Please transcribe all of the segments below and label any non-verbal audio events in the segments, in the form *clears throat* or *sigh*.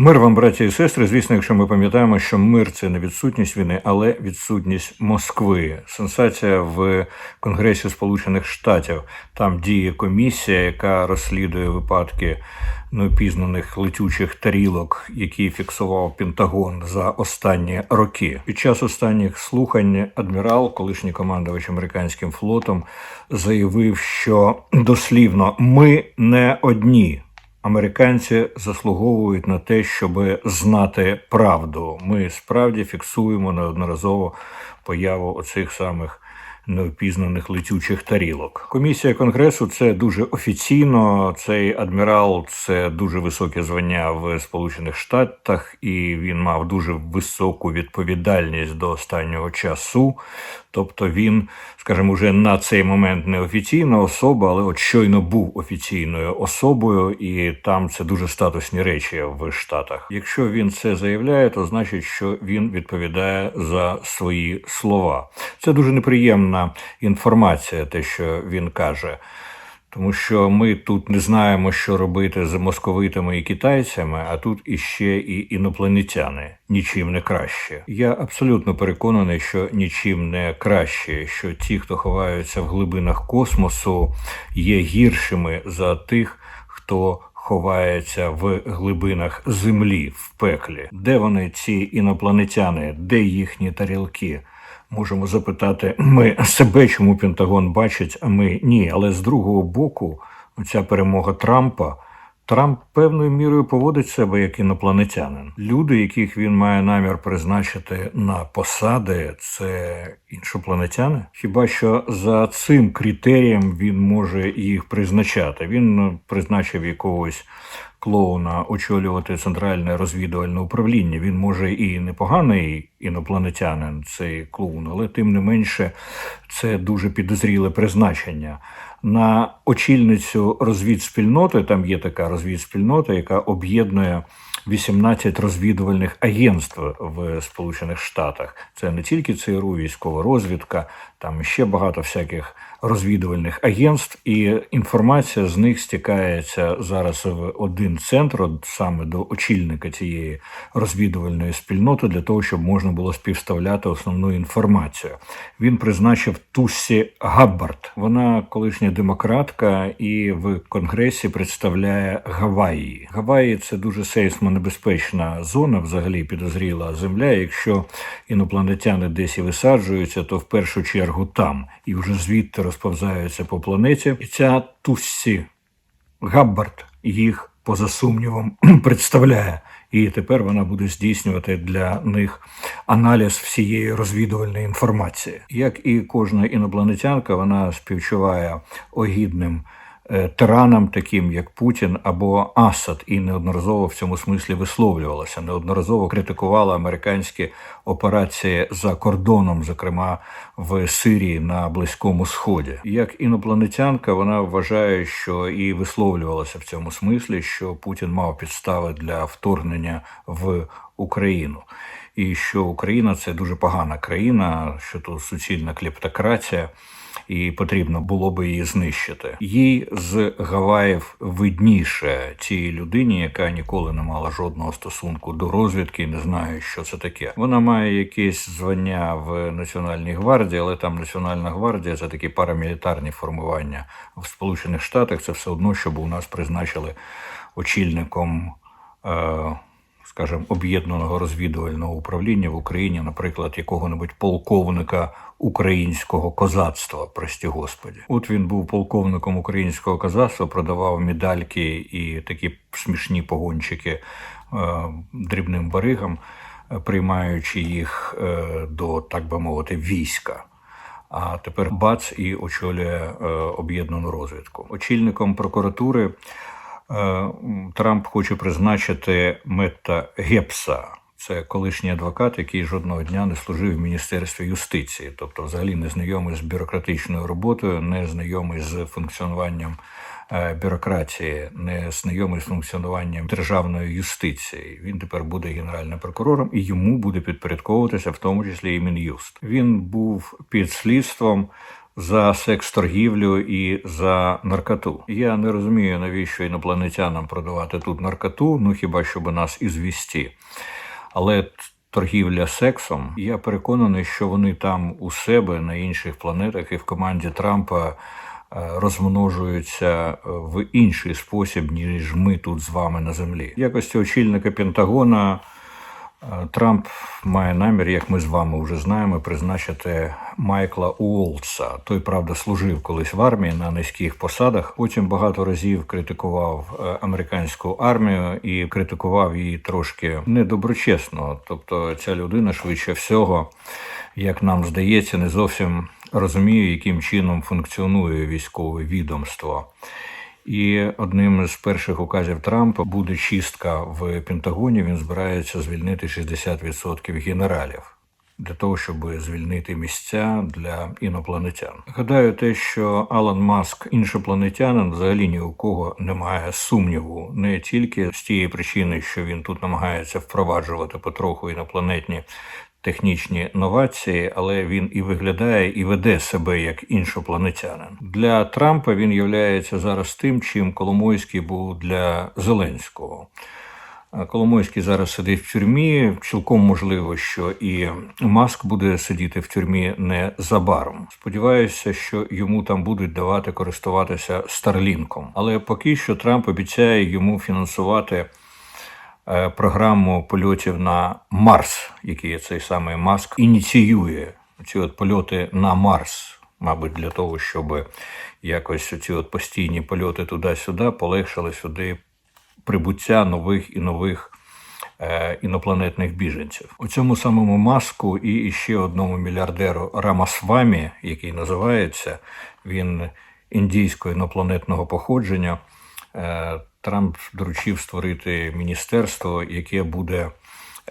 Мир вам, браті і сестри. Звісно, якщо ми пам'ятаємо, що мир це не відсутність війни, але відсутність Москви. Сенсація в Конгресі Сполучених Штатів. Там діє комісія, яка розслідує випадки неопізнаних летючих тарілок, які фіксував Пентагон за останні роки. Під час останніх слухань адмірал, колишній командувач американським флотом, заявив, що дослівно ми не одні. Американці заслуговують на те, щоб знати правду. Ми справді фіксуємо неодноразово появу оцих самих неопізнаних летючих тарілок. Комісія конгресу це дуже офіційно. Цей адмірал це дуже високе звання в Сполучених Штатах, і він мав дуже високу відповідальність до останнього часу. Тобто він, скажімо, вже на цей момент не офіційна особа, але от щойно був офіційною особою, і там це дуже статусні речі в Штатах. Якщо він це заявляє, то значить, що він відповідає за свої слова. Це дуже неприємна інформація, те, що він каже. Тому що ми тут не знаємо, що робити з московитами і китайцями, а тут іще і інопланетяни нічим не краще. Я абсолютно переконаний, що нічим не краще, що ті, хто ховаються в глибинах космосу, є гіршими за тих, хто ховається в глибинах землі в пеклі. Де вони, ці інопланетяни, де їхні тарілки? Можемо запитати ми себе, чому Пентагон бачить, а ми ні. Але з другого боку, ця перемога Трампа. Трамп певною мірою поводить себе як інопланетянин. Люди, яких він має намір призначити на посади, це іншопланетяни. Хіба що за цим критерієм він може їх призначати? Він призначив якогось клоуна очолювати центральне розвідувальне управління. Він може і непоганий інопланетянин, цей клоун, але тим не менше це дуже підозріле призначення. На очільницю розвідспільноти. Там є така розвідспільнота, яка об'єднує 18 розвідувальних агентств в Сполучених Штатах. Це не тільки ЦРУ, військова розвідка, там ще багато всяких розвідувальних агентств, і інформація з них стікається зараз в один центр, саме до очільника цієї розвідувальної спільноти, для того, щоб можна було співставляти основну інформацію. Він призначив Туссі Габбард. Вона колишня демократка і в конгресі представляє Гаваї. Гаваї це дуже сейсмонебезпечна зона, взагалі підозріла земля. Якщо інопланетяни десь і висаджуються, то в першу чергу там і вже звідти розповзаються по планеті. І ця Туссі Габбард їх поза сумнівом *clears throat* представляє. І тепер вона буде здійснювати для них аналіз всієї розвідувальної інформації. Як і кожна інопланетянка, вона співчуває огідним тиранам, таким як Путін або Асад, і неодноразово в цьому смислі висловлювалася. Неодноразово критикувала американські операції за кордоном, зокрема в Сирії на Близькому Сході. Як інопланетянка, вона вважає, що і висловлювалася в цьому смислі, що Путін мав підстави для вторгнення в Україну. І що Україна це дуже погана країна, що тут суцільна клептократія, і потрібно було би її знищити. Їй з Гаваїв видніше цій людині, яка ніколи не мала жодного стосунку до розвідки, не знає, що це таке. Вона має якесь звання в Національній гвардії, але там Національна гвардія це такі парамілітарні формування в Сполучених Штатах. Це все одно, щоб у нас призначили очільником. Е- скажімо, об'єднаного розвідувального управління в Україні, наприклад, якого-небудь полковника українського козацтва, прості господі. От він був полковником українського козацтва, продавав медальки і такі смішні погончики е, дрібним баригам, приймаючи їх е, до, так би мовити, війська. А тепер бац і очолює е, об'єднану розвідку. Очільником прокуратури. Е, Трамп хоче призначити Метта Гепса. Це колишній адвокат, який жодного дня не служив в міністерстві юстиції, тобто, взагалі, не знайомий з бюрократичною роботою, не знайомий з функціонуванням е, бюрократії, не знайомий з функціонуванням державної юстиції. Він тепер буде генеральним прокурором і йому буде підпорядковуватися, в тому числі і мін'юст. Він був під слідством за секс-торгівлю і за наркоту. Я не розумію, навіщо інопланетянам продавати тут наркоту, ну хіба щоб нас ізвісті. Але торгівля сексом, я переконаний, що вони там у себе на інших планетах і в команді Трампа. Е, розмножуються в інший спосіб, ніж ми тут з вами на землі. Якості очільника Пентагона Е, Трамп має намір, як ми з вами вже знаємо, призначити Майкла Уолтса. Той правда служив колись в армії на низьких посадах. Потім багато разів критикував е, американську армію і критикував її трошки недоброчесно. Тобто, ця людина швидше всього, як нам здається, не зовсім розуміє, яким чином функціонує військове відомство. І одним з перших указів Трампа буде чистка в Пентагоні. Він збирається звільнити 60% генералів. Для того щоб звільнити місця для інопланетян, гадаю, те, що Алан Маск іншопланетянин, взагалі ні у кого немає сумніву, не тільки з тієї причини, що він тут намагається впроваджувати потроху інопланетні технічні новації, але він і виглядає, і веде себе як іншопланетянин. Для Трампа він являється зараз тим, чим Коломойський був для Зеленського. Коломойський зараз сидить в тюрмі. Цілком можливо, що і Маск буде сидіти в тюрмі незабаром. Сподіваюся, що йому там будуть давати користуватися Старлінком. Але поки що Трамп обіцяє йому фінансувати програму польотів на Марс, який цей самий Маск ініціює ці от польоти на Марс, мабуть, для того, щоб якось ці от постійні польоти туди-сюди полегшили сюди прибуття нових і нових. Е, інопланетних біженців у цьому самому маску і ще одному мільярдеру Рамасвамі, який називається він індійського інопланетного походження. Е, Трамп доручив створити міністерство, яке буде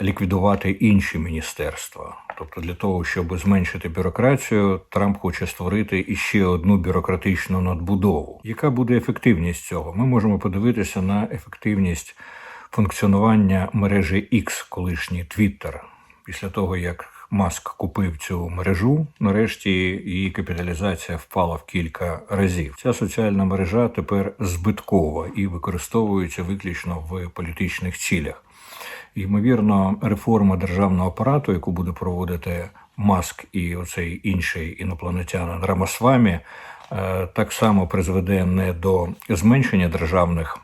ліквідувати інші міністерства. Тобто, для того, щоб зменшити бюрократію, Трамп хоче створити іще одну бюрократичну надбудову. Яка буде ефективність цього? Ми можемо подивитися на ефективність функціонування мережі X, колишній Twitter, після того як Маск купив цю мережу. Нарешті її капіталізація впала в кілька разів. Ця соціальна мережа тепер збиткова і використовується виключно в політичних цілях. Ймовірно, реформа державного апарату, яку буде проводити Маск і оцей інший інопланетянин Рамасвамі, е, так само призведе не до зменшення державних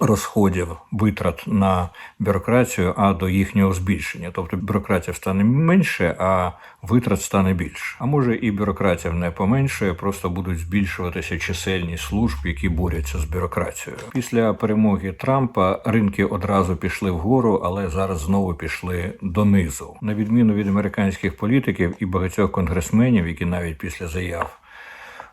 розходів витрат на бюрократію, а до їхнього збільшення. Тобто бюрократія стане менше, а витрат стане більше. А може і бюрократія не поменшує, просто будуть збільшуватися чисельні служб, які борються з бюрократією. Після перемоги Трампа ринки одразу пішли вгору, але зараз знову пішли донизу. На відміну від американських політиків і багатьох конгресменів, які навіть після заяв.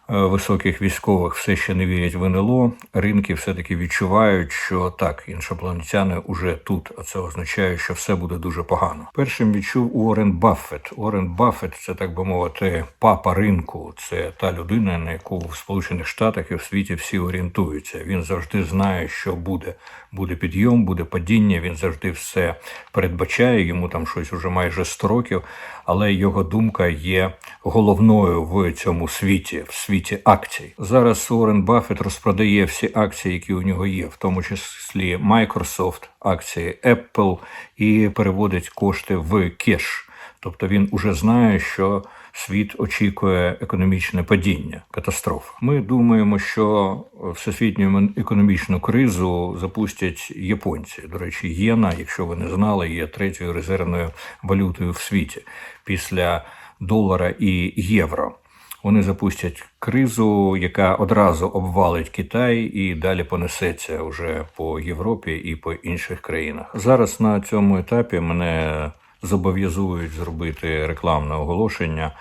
Е, високих військових все ще не вірять в НЛО. Ринки все-таки відчувають, що так, іншопланетяни уже тут, а це означає, що все буде дуже погано. Першим відчув Уоррен Баффет. Уоррен Баффет – це так би мовити, папа ринку. Це та людина, на яку в Сполучених Штатах і в світі всі орієнтуються. Він завжди знає, що буде. Буде підйом, буде падіння. Він завжди все передбачає. Йому там щось уже майже 100 років, але його думка є головною в цьому світі. в світі світі акцій. Зараз Уоррен Баффет розпродає всі акції, які у нього є, в тому числі Microsoft, акції Apple, і переводить кошти в кеш. Тобто він уже знає, що світ очікує економічне падіння, катастроф. Ми думаємо, що всесвітню економічну кризу запустять японці. До речі, єна, якщо ви не знали, є третьою резервною валютою в світі після долара і євро. Вони запустять кризу, яка одразу обвалить Китай і далі понесеться вже по Європі і по інших країнах. Зараз на цьому етапі мене зобов'язують зробити рекламне оголошення.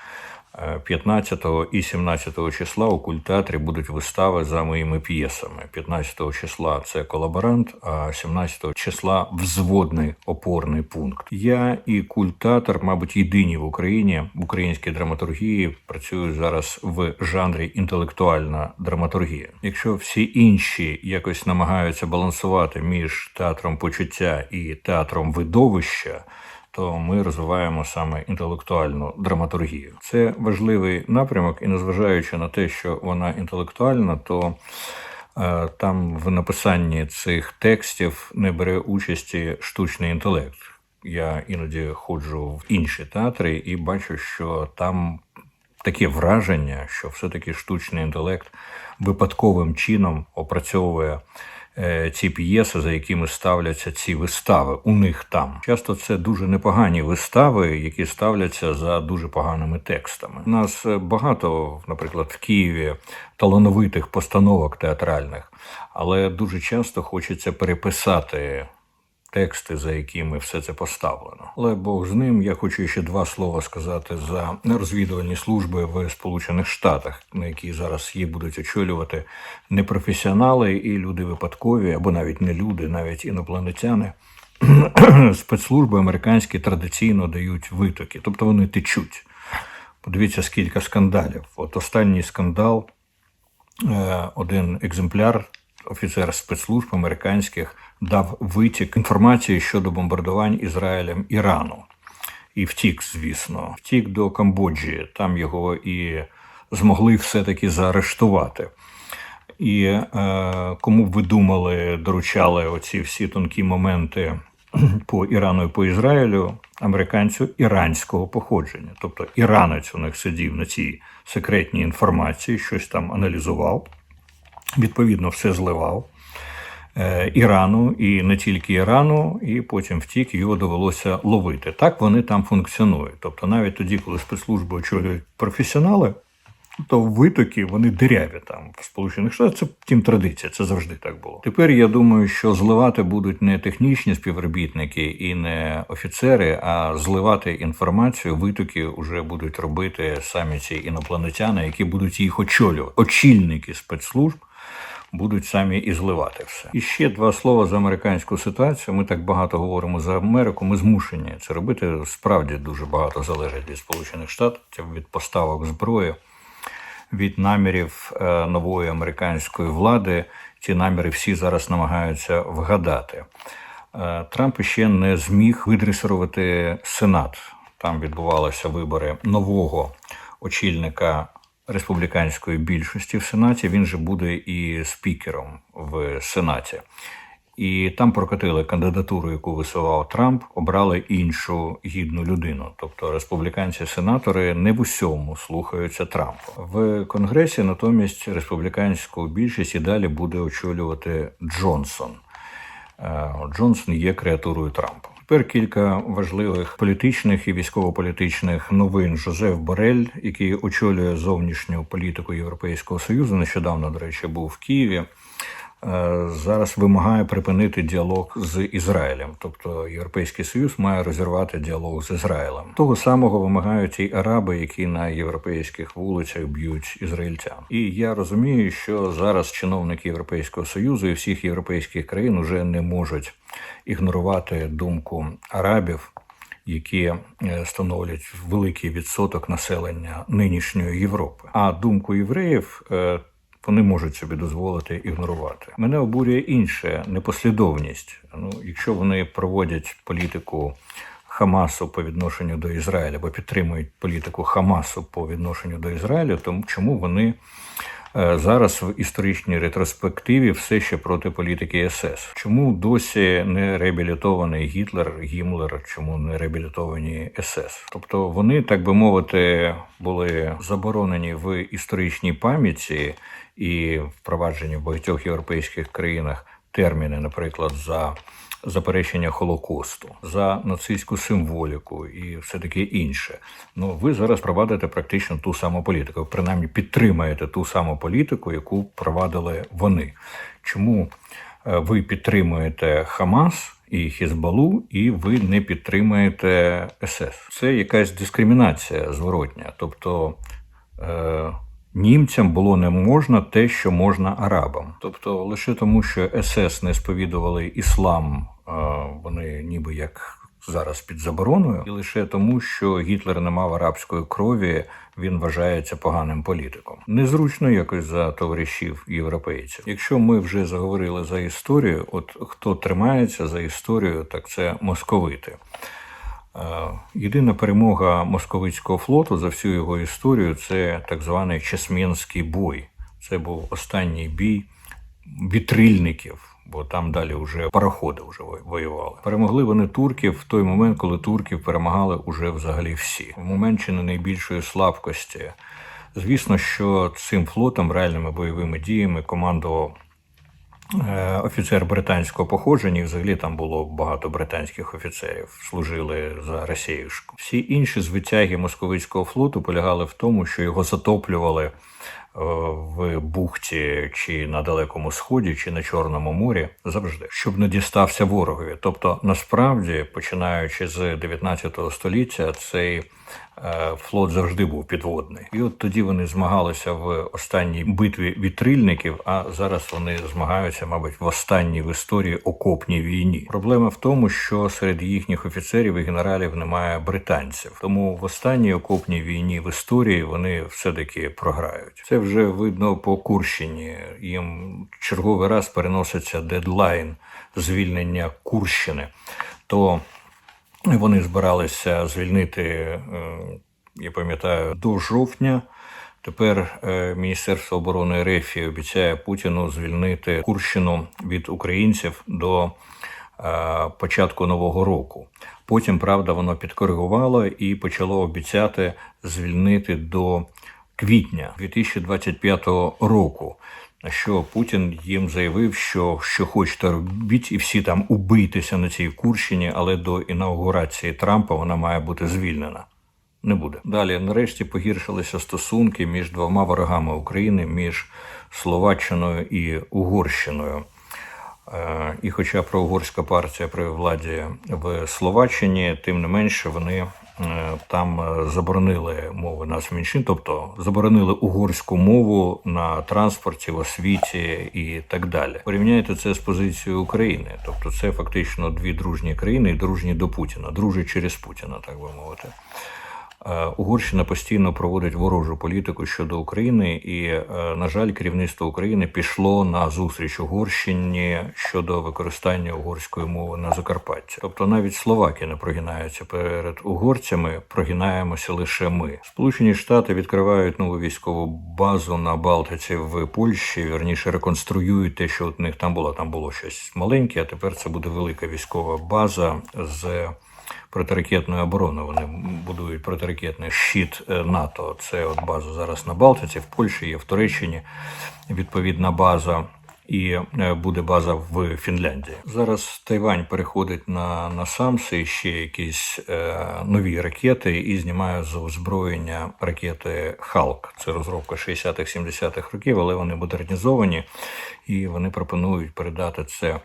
15 і 17 числа у культеатрі будуть вистави за моїми п'єсами. 15 числа це колаборант, а 17 числа взводний опорний пункт. Я і культатор, мабуть, єдині в Україні в українській драматургії працюю зараз в жанрі інтелектуальна драматургія. Якщо всі інші якось намагаються балансувати між театром почуття і театром видовища то ми розвиваємо саме інтелектуальну драматургію. Це важливий напрямок, і незважаючи на те, що вона інтелектуальна, то е, там в написанні цих текстів не бере участі штучний інтелект. Я іноді ходжу в інші театри і бачу, що там таке враження, що все-таки штучний інтелект випадковим чином опрацьовує ці п'єси, за якими ставляться ці вистави. У них там часто це дуже непогані вистави, які ставляться за дуже поганими текстами. У нас е, багато, наприклад, в Києві талановитих постановок театральних, але дуже часто хочеться переписати тексти, за якими все це поставлено. Але Бог з ним. Я хочу ще два слова сказати за розвідувальні служби в Сполучених Штатах, на які зараз їх будуть очолювати непрофесіонали і люди випадкові, або навіть не люди, навіть інопланетяни. *clears throat* Спецслужби американські традиційно дають витоки, тобто вони течуть. Подивіться, скільки скандалів. От останній скандал, е, один екземпляр, офіцер спецслужб американських дав витік інформації щодо бомбардувань Ізраїлем Ірану. І втік, звісно, втік до Камбоджі. Там його і змогли все-таки заарештувати. І е, кому б ви думали, доручали оці всі тонкі моменти *clears throat* по Ірану і по Ізраїлю американцю іранського походження. Тобто іранець у них сидів на цій секретній інформації, щось там аналізував, відповідно, все зливав. Е, Ірану і не тільки Ірану, і потім втік його довелося ловити. Так вони там функціонують. Тобто, навіть тоді, коли спецслужби очолюють професіонали, то витоки вони диряві там в Сполучених Штатах. Це тім традиція, це завжди так було. Тепер я думаю, що зливати будуть не технічні співробітники і не офіцери, а зливати інформацію, витоки вже будуть робити самі ці інопланетяни, які будуть їх очолювати, очільники спецслужб будуть самі і зливати все. І ще два слова за американську ситуацію. Ми так багато говоримо за Америку. Ми змушені це робити. Справді дуже багато залежить від Сполучених Штатів, від поставок зброї, від намірів е, нової американської влади. Ці наміри всі зараз намагаються вгадати. Е, Трамп ще не зміг видресирувати Сенат. Там відбувалися вибори нового очільника республіканської більшості в Сенаті. Він же буде і спікером в Сенаті. І там прокатили кандидатуру, яку висував Трамп, обрали іншу гідну людину. Тобто республіканці-сенатори не в усьому слухаються Трампа. В Конгресі натомість республіканську більшість і далі буде очолювати Джонсон. Е, Джонсон є креатурою Трампа. Тепер кілька важливих політичних і військово-політичних новин. Жозеф Борель, який очолює зовнішню політику Європейського союзу, нещодавно, до речі, був в Києві. Е, зараз вимагає припинити діалог з Ізраїлем, тобто Європейський Союз має розірвати діалог з Ізраїлем. Того самого вимагають і араби, які на європейських вулицях б'ють ізраїльтян. І я розумію, що зараз чиновники Європейського союзу і всіх європейських країн вже не можуть ігнорувати думку арабів, які е, становлять великий відсоток населення нинішньої Європи. А думку євреїв е, вони можуть собі дозволити ігнорувати. Мене обурює інше непослідовність. Ну, якщо вони проводять політику. Хамасу по відношенню до Ізраїля, або підтримують політику Хамасу по відношенню до Ізраїлю, то чому вони зараз в історичній ретроспективі все ще проти політики СС. Чому досі не реабілітований Гітлер, Гімлер? Чому не реабілітовані СС? Тобто вони, так би мовити, були заборонені в історичній пам'яті і впроваджені в багатьох європейських країнах терміни, наприклад, за заперечення Холокосту, за нацистську символіку і все таке інше. Ну ви зараз провадите практично ту саму політику, принаймні підтримаєте ту саму політику, яку провадили вони. Чому е, ви підтримуєте Хамас? І Хізбалу, і ви не підтримуєте СС. Це якась дискримінація зворотня. Тобто е, Німцям було не можна те, що можна арабам. Тобто, лише тому, що СС не сповідували іслам, вони ніби як зараз під забороною, і лише тому, що Гітлер не мав арабської крові, він вважається поганим політиком. Незручно якось за товаришів європейців. Якщо ми вже заговорили за історію, от хто тримається за історію, так це московити. Е, Єдина перемога московицького флоту за всю його історію це так званий Чесменський бой. Це був останній бій вітрильників, бо там далі вже пароходи вже воювали. Перемогли вони турків в той момент, коли турків перемагали уже взагалі всі. В не найбільшої слабкості. Звісно, що цим флотом, реальними бойовими діями командував офіцер британського походження, і взагалі там було багато британських офіцерів, служили за Росіюшку. Всі інші звитяги московицького флоту полягали в тому, що його затоплювали е, в бухті чи на Далекому Сході, чи на Чорному морі завжди, щоб не дістався ворогові. Тобто, насправді, починаючи з 19 століття, цей е, флот завжди був підводний. І от тоді вони змагалися в останній битві вітрильників, а зараз вони змагаються, мабуть, в останній в історії окопній війні. Проблема в тому, що серед їхніх офіцерів і генералів немає британців. Тому в останній окопній війні в історії вони все-таки програють. Це вже видно по Курщині. Їм черговий раз переноситься дедлайн звільнення Курщини. То вони збиралися звільнити, е, я пам'ятаю, до жовтня. Тепер е, Міністерство оборони РФ обіцяє Путіну звільнити Курщину від українців до е, початку нового року. Потім, правда, воно підкоригувало і почало обіцяти звільнити до квітня 2025 року. Що Путін їм заявив, що що хочете робіть, і всі там убийтеся на цій Курщині, але до інаугурації Трампа вона має бути звільнена. Не буде. Далі, нарешті, погіршилися стосунки між двома ворогами України, між Словаччиною і Угорщиною. Е, І хоча проугорська партія при владі в Словаччині, тим не менше вони там е, заборонили мови нацменшин, тобто заборонили угорську мову на транспорті, в освіті і так далі. Порівняйте це з позицією України, тобто це фактично дві дружні країни, дружні до Путіна, дружать через Путіна, так би мовити. Е, Угорщина постійно проводить ворожу політику щодо України, і, е, на жаль, керівництво України пішло на зустріч Угорщині щодо використання угорської мови на Закарпатті. Тобто навіть словаки не прогинаються перед угорцями, прогинаємося лише ми. Сполучені Штати відкривають нову військову базу на Балтиці в Польщі. Вірніше реконструюють те, що у них там було. Там було щось маленьке, а тепер це буде велика військова база з протиракетної оборони. Вони будують протиракетний щит е, НАТО. Це от база зараз на Балтиці, в Польщі є в Туреччині відповідна база. І е, буде база в Фінляндії. Зараз Тайвань переходить на, на САМСи ще якісь е, нові ракети і знімає з озброєння ракети Халк. Це розробка 60-х, 70-х років, але вони модернізовані і вони пропонують передати це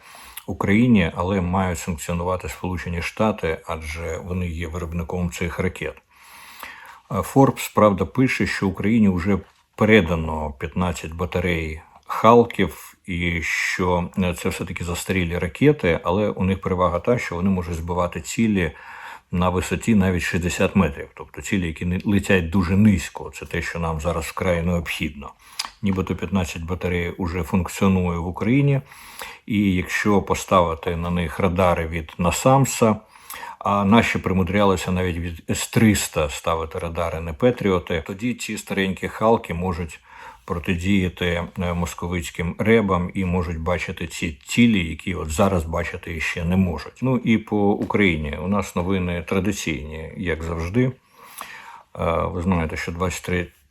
Україні, але мають санкціонувати Сполучені Штати, адже вони є виробником цих ракет. Форбс, правда, пише, що Україні вже передано 15 батарей Халків, і що це все-таки застарілі ракети, але у них перевага та, що вони можуть збивати цілі на висоті навіть 60 метрів, тобто цілі, які не- летять дуже низько. Це те, що нам зараз вкрай необхідно. Нібито 15 батарей вже функціонує в Україні, і якщо поставити на них радари від Насамса, а наші примудрялися навіть від С-300 ставити радари, не Петріоти, тоді ці старенькі халки можуть протидіяти е, московицьким ребам і можуть бачити ці цілі, які от зараз бачити ще не можуть. Ну і по Україні у нас новини традиційні, як завжди. Е, Ви знаєте, що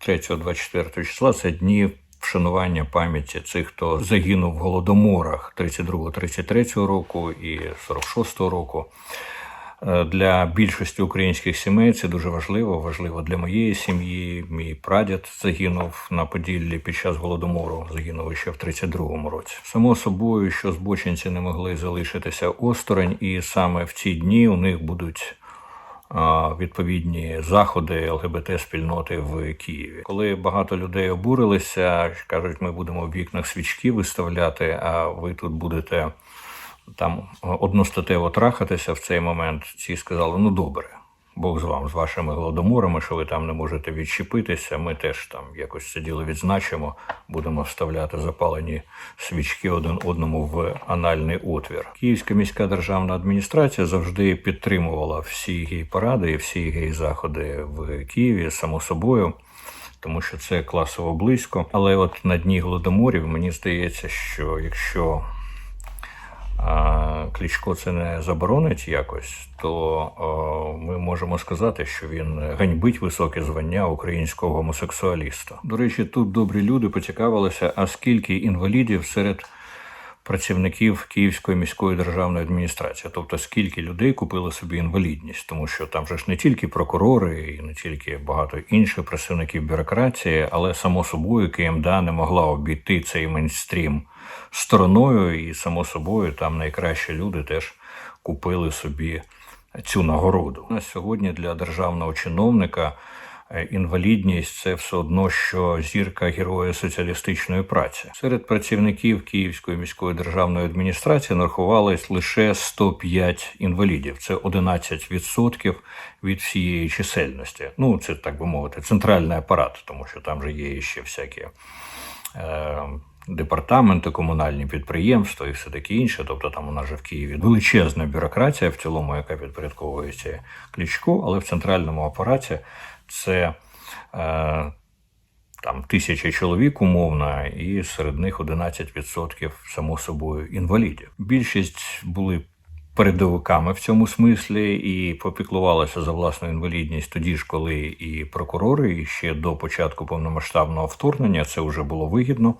23-24 числа це дні вшанування пам'яті цих, хто загинув в голодоморах 32-33 року і 46 року. Е, Для більшості українських сімей це дуже важливо. Важливо для моєї сім'ї. Мій прадід загинув на Поділлі під час голодомору. Загинув ще в 32-му році. Само собою, що збочинці не могли залишитися осторонь, і саме в ці дні у них будуть відповідні заходи ЛГБТ спільноти в Києві. Коли багато людей обурилися, кажуть, ми будемо в вікнах свічки виставляти, а ви тут будете там одностатево трахатися в цей момент. Ці сказали: ну добре, Бог з вам, з вашими голодоморами, що ви там не можете відчепитися. Ми теж там якось це діло відзначимо, будемо вставляти запалені свічки один одному в анальний отвір. Київська міська державна адміністрація завжди підтримувала всі гей-паради і всі гей-заходи в Києві, само собою. Тому що це класово близько. Але от на дні голодоморів мені здається, що якщо а Кличко це не заборонить якось, то о, ми можемо сказати, що він ганьбить високе звання українського гомосексуаліста. До речі, тут добрі люди поцікавилися, а скільки інвалідів серед працівників Київської міської державної адміністрації, тобто скільки людей купили собі інвалідність, тому що там же ж не тільки прокурори, і не тільки багато інших працівників бюрократії, але само собою КМДА не могла обійти цей мейнстрім стороною, і само собою там найкращі люди теж купили собі цю нагороду. На сьогодні для державного чиновника е, інвалідність це все одно, що зірка героя соціалістичної праці. Серед працівників Київської міської державної адміністрації нарахувалось лише 105 інвалідів. Це 11% від всієї чисельності. Ну це так би мовити, центральний апарат, тому що там же є ще всякі. Е, департаменти, комунальні підприємства і все таке інше. Тобто там у нас же в Києві величезна бюрократія в цілому, яка підпорядковується Кличко, але в центральному апараті це е, там тисяча чоловік умовно, і серед них 11% само собою інвалідів. Більшість були. Передовиками в цьому смислі і попіклувалися за власну інвалідність тоді ж, коли і прокурори, і ще до початку повномасштабного вторгнення це вже було вигідно.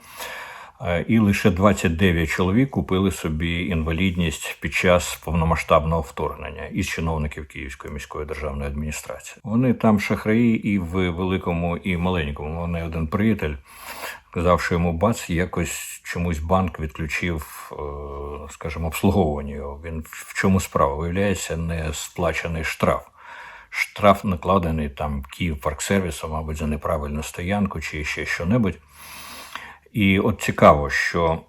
Е, і лише 29 чоловік купили собі інвалідність під час повномасштабного вторгнення із чиновників Київської міської державної адміністрації. Вони там шахраї і в великому, і маленькому. Вони один приятель сказав, що йому бац якось чомусь банк відключив, е, скажімо, обслуговування. його. Він в чому справа? Виявляється, не сплачений штраф. Штраф накладений там Київ парксервісом, мабуть, за неправильну стоянку чи ще що-небудь. І от цікаво, що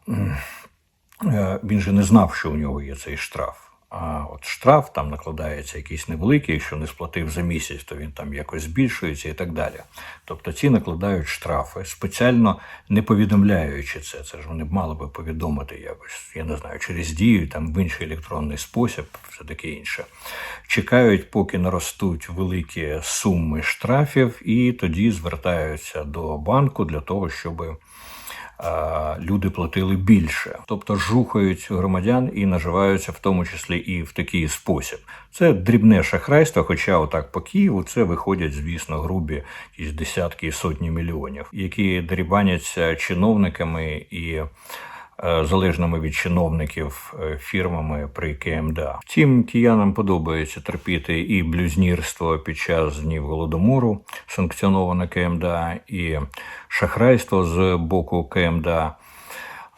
е, він же не знав, що у нього є цей штраф. А от штраф там накладається якийсь невеликий, якщо не сплатив за місяць, то він там якось збільшується і так далі. Тобто ці накладають штрафи, спеціально не повідомляючи це. Це ж вони б мали би повідомити якось, я не знаю, через дію, там в інший електронний спосіб, все таке інше. Чекають, поки наростуть великі суми штрафів, і тоді звертаються до банку для того, щоб люди платили більше, тобто жухають громадян і наживаються в тому числі і в такий спосіб. Це дрібне шахрайство, хоча отак по Києву це виходять, звісно, грубі якісь десятки і сотні мільйонів, які дрібаняться чиновниками і залежними від чиновників е, фірмами при КМДА. Втім, киянам подобається терпіти і блюзнірство під час днів голодомору, санкціоноване КМДА, і шахрайство з боку КМДА.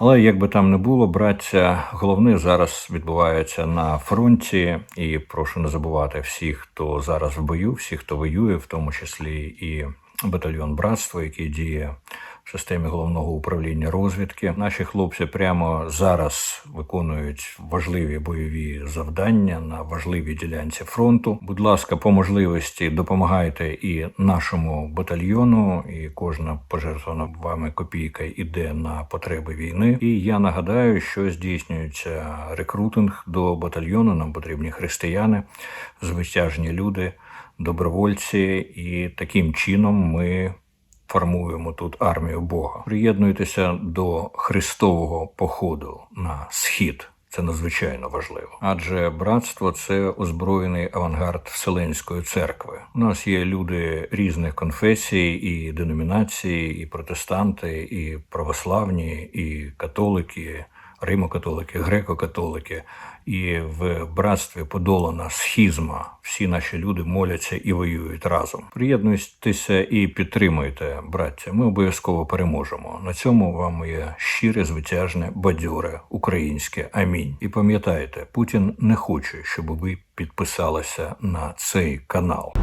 Але як би там не було, браття, головне зараз відбувається на фронті, і прошу не забувати всіх, хто зараз в бою, всіх, хто воює, в тому числі і батальйон братства, який діє в системі головного управління розвідки. Наші хлопці прямо зараз виконують важливі бойові завдання на важливій ділянці фронту. Будь ласка, по можливості допомагайте і нашому батальйону, і кожна пожертвована вами копійка йде на потреби війни. І я нагадаю, що здійснюється рекрутинг до батальйону. Нам потрібні християни, звитяжні люди. Добровольці, і таким чином ми формуємо тут армію Бога. Приєднуйтеся до Христового походу на схід. Це надзвичайно важливо, адже братство це озброєний авангард Вселенської церкви. У нас є люди різних конфесій і деномінацій, і протестанти, і православні, і католики, римокатолики, греко-католики, і в братстві подолана схізма. Всі наші люди моляться і воюють разом. Приєднуйтеся і підтримуйте, браття. Ми обов'язково переможемо. На цьому вам моє щире, звитяжне, бадьоре українське. Амінь. І пам'ятайте, Путін не хоче, щоб ви підписалися на цей канал.